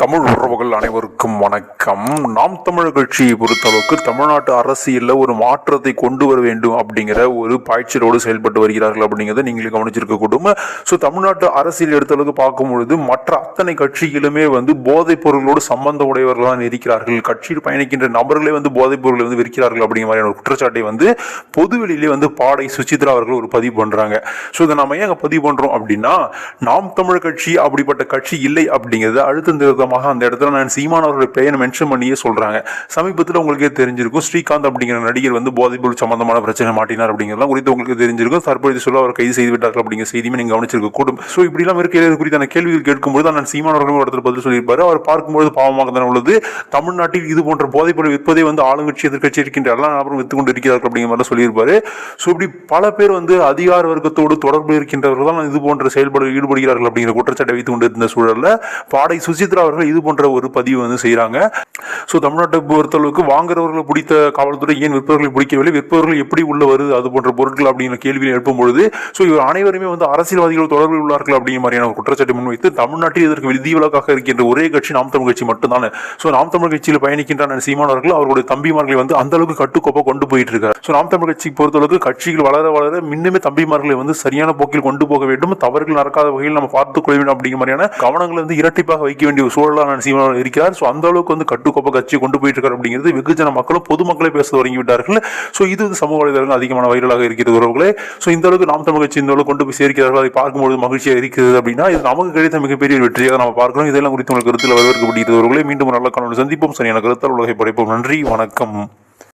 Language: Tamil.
தமிழ் உறவுகள் அனைவருக்கும் வணக்கம். நாம் தமிழர் கட்சியை பொறுத்தளவுக்கு தமிழ்நாட்டு அரசியலில் ஒரு மாற்றத்தை கொண்டு வர வேண்டும் அப்படிங்கிற ஒரு பாய்ச்சலோடு செயல்பட்டு வருகிறார்கள் அப்படிங்கிறத நீங்கள் கவனிச்சிருக்க கூடும். ஸோ தமிழ்நாட்டு அரசியல் எடுத்தளவுக்கு பார்க்கும் பொழுது மற்ற அத்தனை கட்சிகளுமே வந்து போதைப் பொருளோடு சம்பந்தம் உடையவர்களாக இருக்கிறார்கள். கட்சியில் பயணிக்கின்ற நபர்களே வந்து போதைப் பொருளை வந்து விற்கிறார்கள் அப்படிங்கிற மாதிரியான ஒரு குற்றச்சாட்டை வந்து பொதுவெளியிலே வந்து பாடை சுசித்ரா அவர்கள் ஒரு பதிவு பண்ணுறாங்க ஸோ இதை நம்ம ஏன் அங்கே பதிவு பண்ணுறோம் அப்படின்னா நாம் தமிழர் கட்சி அப்படிப்பட்ட கட்சி இல்லை அப்படிங்கிறத அழுத்தம் திருத்தமாக அந்த இடத்துல நான் சீமான் அவருடைய பெயரை மென்ஷன் பண்ணியே சொல்கிறாங்க சமீபத்தில் உங்களுக்கே தெரிஞ்சிருக்கும் ஸ்ரீகாந்த் அப்படிங்கிற நடிகர் வந்து போதைப்பொருள் சம்பந்தமான பிரச்சனை மாட்டினார் அப்படிங்கிறதெல்லாம் குறித்து உங்களுக்கு தெரிஞ்சிருக்கும். தற்போது சொல்ல அவர் கைது செய்து விட்டார்கள் அப்படிங்கிற செய்தியுமே நீங்கள் கவனிச்சிருக்க கூடும். ஸோ இப்படிலாம் இருக்கிறது இது குறித்தான கேள்விகள் கேட்கும்போது நான் சீமான் அவர்களும் இடத்துல பதில் சொல்லியிருப்பார். அவர் பார்க்கும்போது பாவமாக தான் உள்ளது. தமிழ்நாட்டில் இது போன்ற போதைப்பொருள் விற்பதே வந்து ஆளுங்கட்சி எதிர்க்கட்சி இருக்கின்ற எல்லா நபரும் வித்து கொண்டு இருக்கிறார்கள் அப்படிங்கிற மாதிரி சொல்லியிருப்பாரு. ஸோ இப்படி பல பேர் வந்து அதிகார வர்க்கத்தோடு தொடர்பு இருக்கின்றவர்கள் தான் இது போன்ற செயல்பாடு ஈடுபடுகிறார்கள் அப்படிங்கிற குற்றச்சாட்டை வைத்து கொண்டு இருந்த சூழலில் பாடை சுசித்ரா அவர்கள் இது போன்ற ஒரு பதிவு வந்து செய்கிறாங்க ஸோ தமிழ்நாட்டை பொறுத்தளவுக்கு வாங்குறவர்களை பிடித்த காவல்துறை ஏன் விற்பவர்களை பிடிக்கவில்லை? விற்பவர்கள் எப்படி உள்ள வருது? அது போன்ற பொருட்கள் அப்படிங்கிற கேள்வியை எழுப்பும் பொழுது ஸோ இவர் அனைவருமே வந்து அரசியல்வாதிகள் தொடர்பில் உள்ளார்கள் அப்படிங்கிற மாதிரியான ஒரு குற்றச்சாட்டை முன்வைத்து தமிழ்நாட்டில் இதற்கு விதிவிலக்காக இருக்கின்ற ஒரே கட்சி நாம் தமிழ் கட்சி மட்டும்தான். ஸோ நாம் தமிழ் கட்சியில் பயணிக்கின்ற சீமானவர்கள் அவருடைய தம்பிமார்களை வந்து அந்த அளவுக்கு கட்டுக்கோப்பா கொண்டு போயிட்டு இருக்காரு ஸோ நாம் தமிழ் கட்சி பொறுத்தளவுக்கு கட்சிகள் வளர வளர இன்னுமே தம்பிமார்களை வந்து சரியான போக்கில் கொண்டு போக வேண்டும் தவறுகள் நடக்காத வகையில் நம்ம பார்த்துக் கொள்ள வேண்டும் அப்படிங்கிற மாதிரியான கவனங்களை வந்து இரட்டிப்பாக வைக்க வேண்டிய ஒரு நான் சீமான் இருக்கிறார். ஸோ அந்த அளவுக்கு வந்து கட்டுக்கோப்ப கட்சி கொண்டு போயிட்டு இருக்காரு அப்படிங்கிறது வெகுஜன மக்களும் பொதுமக்களே பேச தொடங்கி விட்டார்கள். ஸோ இது வந்து சமூக வலைதளங்கள் அதிகமான வைரலாக இருக்கிறது உறவுகளே. ஸோ இந்த அளவுக்கு நாம் தமிழ் கட்சி இந்த அளவுக்கு கொண்டு போய் சேர்க்கிறார்கள் அதை பார்க்கும்போது மகிழ்ச்சியாக இருக்கிறது அப்படின்னா இது நமக்கு கிடைத்த மிகப்பெரிய வெற்றியாக நம்ம பார்க்கிறோம். இதெல்லாம் குறித்து உங்களுக்கு கருத்தில் வரவேற்கப்படுகிறது உறவுகளே. மீண்டும் நல்ல கலந்து சந்திப்போம். சரியான கருத்தால் உலகை படைப்போம். நன்றி வணக்கம்.